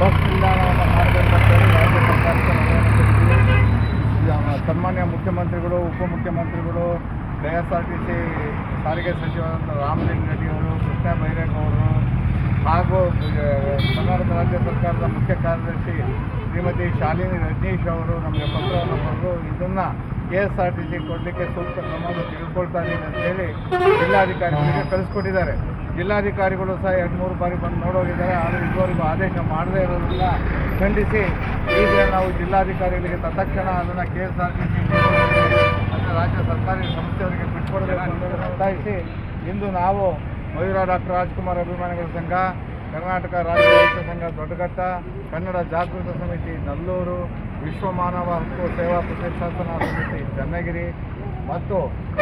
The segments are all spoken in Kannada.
ಬಸ್ ನಿಲ್ದಾಣವನ್ನು ಮಾಡಬೇಕಂತೇಳಿ ರಾಜ್ಯ ಸರ್ಕಾರಕ್ಕೆ ಇದು ಸನ್ಮಾನ್ಯ ಮುಖ್ಯಮಂತ್ರಿಗಳು, ಉಪಮುಖ್ಯಮಂತ್ರಿಗಳು, K S R T C ಸಾರಿಗೆ ಸಚಿವರಾದಂಥ ರಾಮಲಿಂಗ ರೆಡ್ಡಿ ಅವರು, ಕೃಷ್ಣ ಬೈರೇಗೌಡರು ಹಾಗೂ ಕರ್ನಾಟಕ ರಾಜ್ಯ ಸರ್ಕಾರದ ಮುಖ್ಯ ಕಾರ್ಯದರ್ಶಿ ಶ್ರೀಮತಿ ಶಾಲಿನಿ ರಜನೀಶ್ ಅವರು ನಮಗೆ ಪತ್ರವನ್ನು ಬರೆದು ಇದನ್ನು K S R T C ಕೊಡಲಿಕ್ಕೆ ಸೂಕ್ತ ಕ್ರಮವನ್ನು ತೆಗೆದುಕೊಳ್ತಾ ಇದ್ದೀನಿ ಅಂತೇಳಿ ಜಿಲ್ಲಾಧಿಕಾರಿಗಳಿಗೆ ಕಳಿಸ್ಕೊಟ್ಟಿದ್ದಾರೆ. ಜಿಲ್ಲಾಧಿಕಾರಿಗಳು ಸಹ ಎರಡು ಮೂರು ಬಾರಿ ಬಂದು ನೋಡೋಗಿದ್ದಾರೆ ಆದರೆ ಇದುವರೆಗೂ ಆದೇಶ ಮಾಡದೇ ಇರೋದ್ರಿಂದ ಖಂಡಿಸಿ ಈಗ ನಾವು ಜಿಲ್ಲಾಧಿಕಾರಿಗಳಿಗೆ ತತ್ಕ್ಷಣ ಅದನ್ನು K S R T C ಮತ್ತು ರಾಜ್ಯ ಸರ್ಕಾರಿ ಸಂಸ್ಥೆಯವರಿಗೆ ಬಿಟ್ಕೊಡಬೇಕು ಒತ್ತಾಯಿಸಿ ಇಂದು ನಾವು ಮಯೂರ ಡಾಕ್ಟರ್ ರಾಜ್ಕುಮಾರ್ ಅಭಿಮಾನಿಗಳ ಸಂಘ, ಕರ್ನಾಟಕ ರಾಜ್ಯ ರೈತ ಸಂಘ ದೊಡ್ಡಘಟ್ಟ, ಕನ್ನಡ ಜಾಗೃತ ಸಮಿತಿ ನಲ್ಲೂರು, ವಿಶ್ವ ಮಾನವ ಹಕ್ಕು ಸೇವಾ ಪ್ರತಿಷ್ಠಾಪನಾ ಸಮಿತಿ ಚನ್ನಗಿರಿ, ಮತ್ತು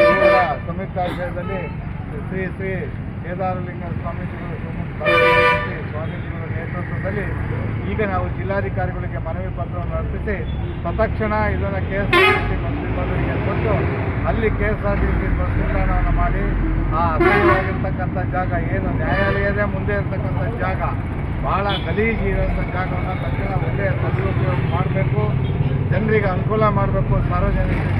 ಇವರ ಸಂಯುಕ್ತಾಶ್ರಯದಲ್ಲಿ ಶ್ರೀ ಶ್ರೀ ಕೇದಾರಲಿಂಗ ಸ್ವಾಮೀಜಿಗಳು ಸ್ವಾಮೀಜಿಗಳ ನೇತೃತ್ವದಲ್ಲಿ ಈಗ ನಾವು ಜಿಲ್ಲಾಧಿಕಾರಿಗಳಿಗೆ ಮನವಿ ಪತ್ರವನ್ನು ಅರ್ಪಿಸಿ, ತತ್ಕ್ಷಣ ಇದನ್ನು K S R T C bus ನಿಲ್ದಾಣಕ್ಕೆ ಕೊಟ್ಟು ಅಲ್ಲಿ K S R T C bus ನಿಲ್ದಾಣವನ್ನು ಮಾಡಿ, ಆ ಅಸಹ್ಯವಾಗಿರ್ತಕ್ಕಂಥ ಜಾಗ ಏನು ನ್ಯಾಯಾಲಯದೇ ಮುಂದೆ ಇರತಕ್ಕಂಥ ಜಾಗ ಭಾಳ ಗಲೀಜು ಇರೋಂಥ ಜಾಗವನ್ನು ತಕ್ಷಣ ಒಳ್ಳೆಯ ಸದುಪಯೋಗ ಮಾಡಬೇಕು, ಜನರಿಗೆ ಅನುಕೂಲ ಮಾಡಬೇಕು, ಸಾರ್ವಜನಿಕರಿಗೆ